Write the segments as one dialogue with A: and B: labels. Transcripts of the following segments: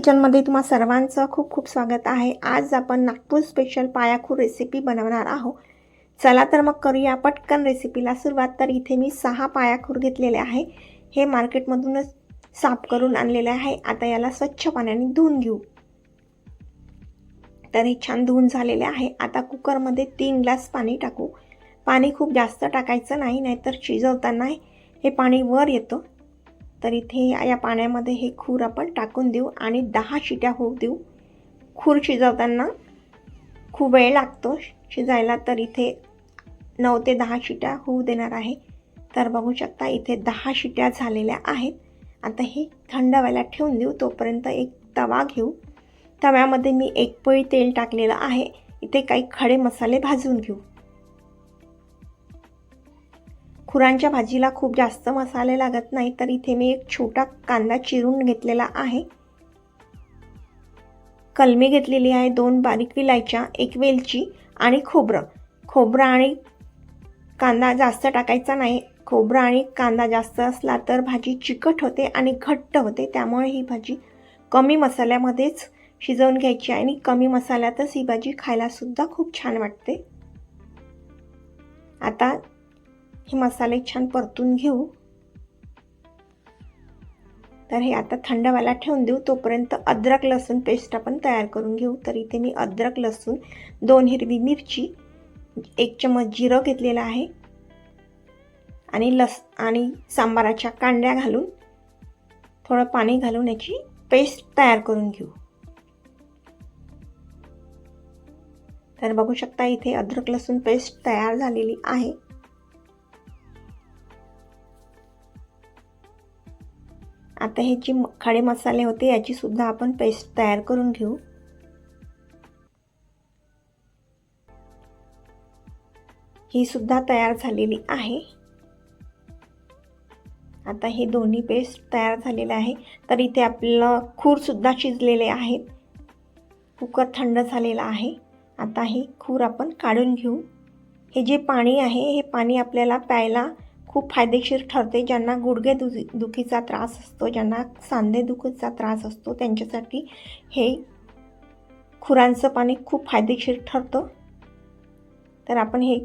A: किचनमध्ये तुम्हा सर्वांचं खूप खूप स्वागत आहे. आज आपण नागपूर स्पेशल पायाखूर रेसिपी बनवणार आहोत. चला तर मग करूया पटकन रेसिपीला सुरुवात. तर इथे मी सहा पायाखूर घेतलेले आहे. हे मार्केटमधूनच साफ करून आणलेले आहे. आता याला स्वच्छ पाण्याने धुवून घेऊ. तर हे छान धुवून झालेले आहे. आता कुकरमध्ये तीन ग्लास पाणी टाकू. पाणी खूप जास्त टाकायचं नाही नाहीतर शिजवताना हे पाणी वर येतं. तर इथे या पाण्यामध्ये हे खूर आपण टाकून देऊ आणि दहा शिट्या होऊ देऊ. खूर शिजवताना खूप वेळ लागतो शिजायला तर इथे नऊ ते दहा शिट्या होऊ देणार आहे. तर बघू शकता इथे दहा शिट्या झालेल्या आहेत. आता हे थंड व्हायला ठेवून देऊ तोपर्यंत एक तवा घेऊ. तव्यामध्ये मी एक पळी तेल टाकलेलं आहे. इथे काही खडे मसाले भाजून घेऊ. खुरांच्या भाजीला खूप जास्त मसाले लागत नाही तर इथे मी एक छोटा कांदा चिरून घेतलेला आहे. कलमी घेतलेली आहे दोन बारीक विलायच्या एक वेलची आणि खोबरं. खोबरं आणि कांदा जास्त टाकायचा नाही. खोबरं आणि कांदा जास्त असला तर भाजी चिकट होते आणि घट्ट होते त्यामुळे ही भाजी कमी मसाल्यामध्येच शिजवून घ्यायची आणि कमी मसाल्यातच ही भाजी खायलासुद्धा खूप छान वाटते. आता हे मसाले छान परतून घेऊ. तर हे आता थंड व्हायला ठेवून देऊ. तोपर्यंत अद्रक लसूण पेस्ट आपण तयार करून घेऊ. तर इथे मी अद्रक लसूण दोन हिरवी मिरची एक चमच जिरं घेतलेलं आहे. आणि लस आणि सांबाराच्या कांड्या घालून थोडं पाणी घालून याची पेस्ट तयार करून घेऊ. तर बघू शकता इथे अद्रक लसूण पेस्ट तयार झालेली आहे. आता हे जी खडे मसाले होते याचीसुद्धा आपण पेस्ट तयार करून घेऊ. ही सुद्धा तयार झालेली आहे. आता हे दोन्ही पेस्ट तयार झालेले आहे. तर इथे आपलं खूरसुद्धा शिजलेले आहेत. कुकर थंड झालेला आहे. आता हे खूर आपण काढून घेऊ. हे जे पाणी आहे हे पाणी आपल्याला प्यायला खूप फायदेशीर ठरते. ज्यांना गुडघे दु दुखीचा त्रास असतो ज्यांना सांधे दुखीचा त्रास असतो त्यांच्यासाठी हे खुरांचं पाणी खूप फायदेशीर ठरतं. तर आपण हे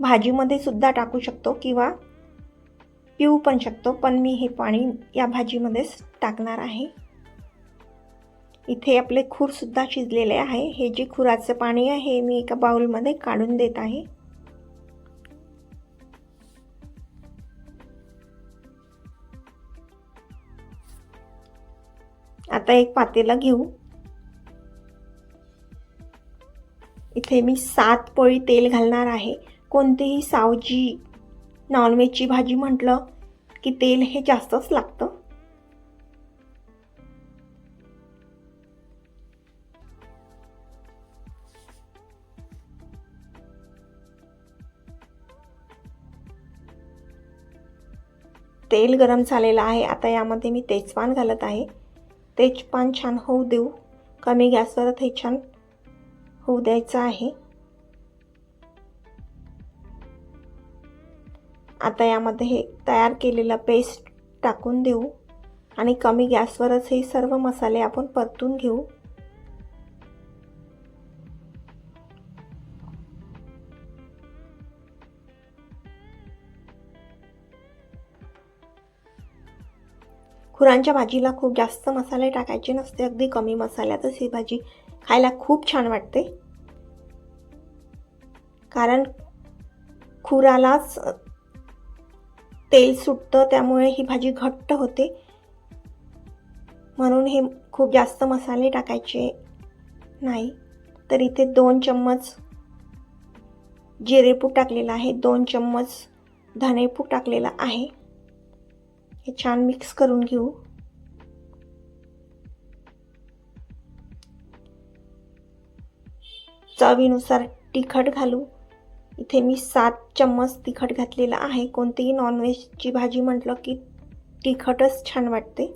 A: भाजीमध्ये सुद्धा टाकू शकतो किंवा पिऊ पण शकतो पण मी हे पाणी या भाजीमध्येच टाकणार आहे. इथे आपले खूरसुद्धा शिजलेले आहे. हे जे खुराचं पाणी आहे हे मी एका बाउलमध्ये काढून देत आहे. आता एक पातेला घेऊ. इथे मी सात पोळी तेल घालणार आहे. कोणतीही सावजी नॉनव्हेजची भाजी म्हटलं की तेल हे जास्तच लागतं. तेल गरम झालेलं आहे. आता यामध्ये मी तेजपान घालत आहे. तेजपान छान होऊ देऊ. कमी गॅसवर हे छान होऊ द्यायचं आहे. आता यामध्ये हे तयार केलेलं पेस्ट टाकून देऊ. आणि कमी गॅसवरच हे सर्व मसाले आपण परतून घेऊ. खुरांच्या भाजीला खूप जास्त मसाले टाकायचे नसते. अगदी कमी मसाल्यातच ही भाजी खायला खूप छान वाटते. कारण खुरालाच तेल सुटतं त्यामुळे ही भाजी घट्ट होते. म्हणून हे खूप जास्त मसाले टाकायचे नाही. तर इथे दोन चम्मच जिरेपूड टाकलेला आहे. दोन चम्मच धनेपूड टाकलेला आहे. हे छान मिक्स करून घेऊ. चवीनुसार तिखट घालू. इथे मी सात चम्मच तिखट घातलेलं आहे. कोणतीही नॉनव्हेजची भाजी म्हटलं की तिखटच छान वाटते.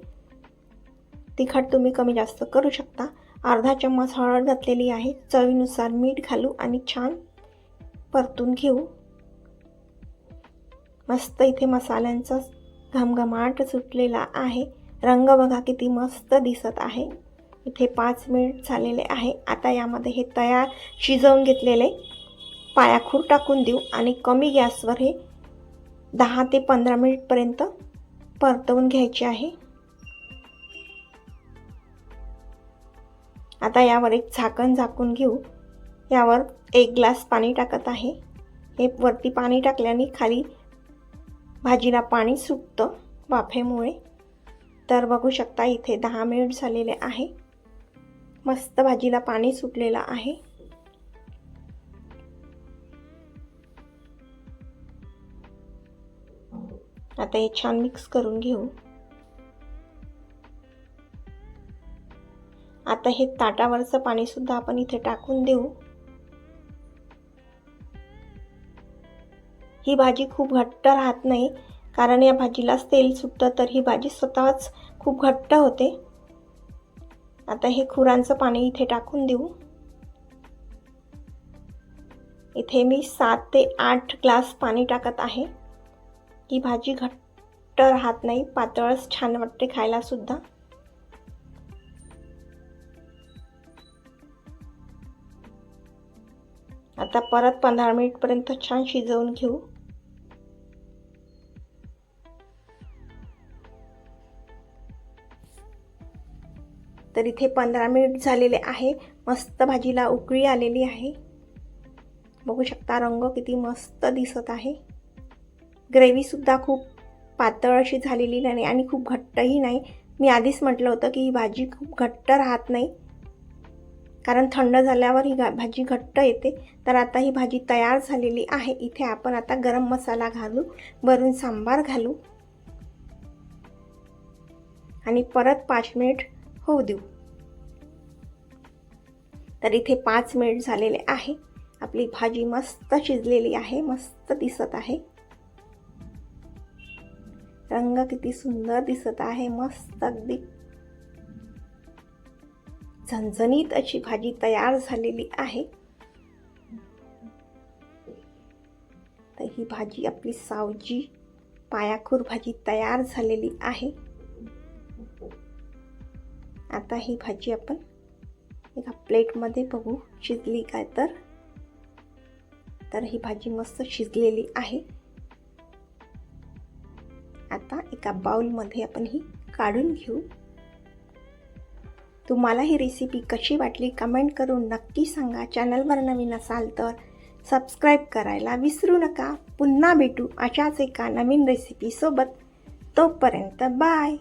A: तिखट तुम्ही कमी जास्त करू शकता. अर्धा चम्मच हळद घातलेली आहे. चवीनुसार मीठ घालू आणि छान परतून घेऊ. मस्त इथे मसाल्यांचा घमघमाट सुटलेला आहे. रंग बघा किती मस्त दिसत आहे. इथे पाच मिनिट झालेले आहे. आता यामध्ये हे तयार शिजवून घेतलेले पायाखूर टाकून देऊ आणि कमी गॅसवर हे दहा ते पंधरा मिनिटपर्यंत परतवून घ्यायचे आहे. आता यावर एक झाकण झाकून घेऊ. यावर एक ग्लास पाणी टाकत आहे. हे वरती पाणी टाकल्याने खाली भाजीला पाणी सुटतं वाफेमुळे. तर बघू शकता इथे दहा मिनिट झालेले आहे. मस्त भाजीला पाणी सुटलेलं आहे. आता हे छान मिक्स करून घेऊ. आता हे ताटावरचं पाणीसुद्धा आपण इथे टाकून देऊ. ही भाजी खूप घट्ट राहत नाही. कारण या भाजीलाच तेल सुटतं तर ही भाजी स्वतःच खूप घट्ट होते. आता हे खुरांचं पाणी इथे टाकून देऊ. इथे मी सात ते आठ ग्लास पाणी टाकत आहे. ही भाजी घट्ट राहत नाही पातळच छान वाटते खायला सुद्धा. आता परत पंधरा मिनिटपर्यंत छान शिजवून घेऊ. तर इथे पंधरा मिनिट झालेले आहे. मस्त भाजीला उकळी आलेली आहे. बघू शकता रंग किती मस्त दिसत आहे. ग्रेव्हीसुद्धा खूप पातळ अशी झालेली नाही आणि खूप घट्टही नाही. मी आधीच म्हटलं होतं की ही भाजी खूप घट्ट राहत नाही. कारण थंड झाल्यावर ही भाजी घट्ट येते. तर आता ही भाजी तयार झालेली आहे. इथे आपण आता गरम मसाला घालू वरून सांबार घालू. आणि परत पाच मिनिट होऊ देऊ. तर इथे पाच मिनिट झालेले आहे. आपली भाजी मस्त शिजलेली आहे मस्त दिसत आहे. रंग किती सुंदर दिसत आहे मस्त अगदी. झणझणीत अशी भाजी तयार झालेली आहे. तर ही भाजी आपली सावजी पायाखूर भाजी तयार झालेली आहे. आता ही भाजी आपण एका प्लेटमध्ये बघू शिजली काय तर. तर ही भाजी मस्त शिजलेली आहे. आता एका बाउलमध्ये आपण ही काढून घेऊ. तुम्हाला ही रेसिपी कशी वाटली कमेंट करून नक्की सांगा. चॅनलवर नवीन असाल तर सबस्क्राईब करायला विसरू नका. पुन्हा भेटू अशाच एका नवीन रेसिपीसोबत तोपर्यंत बाय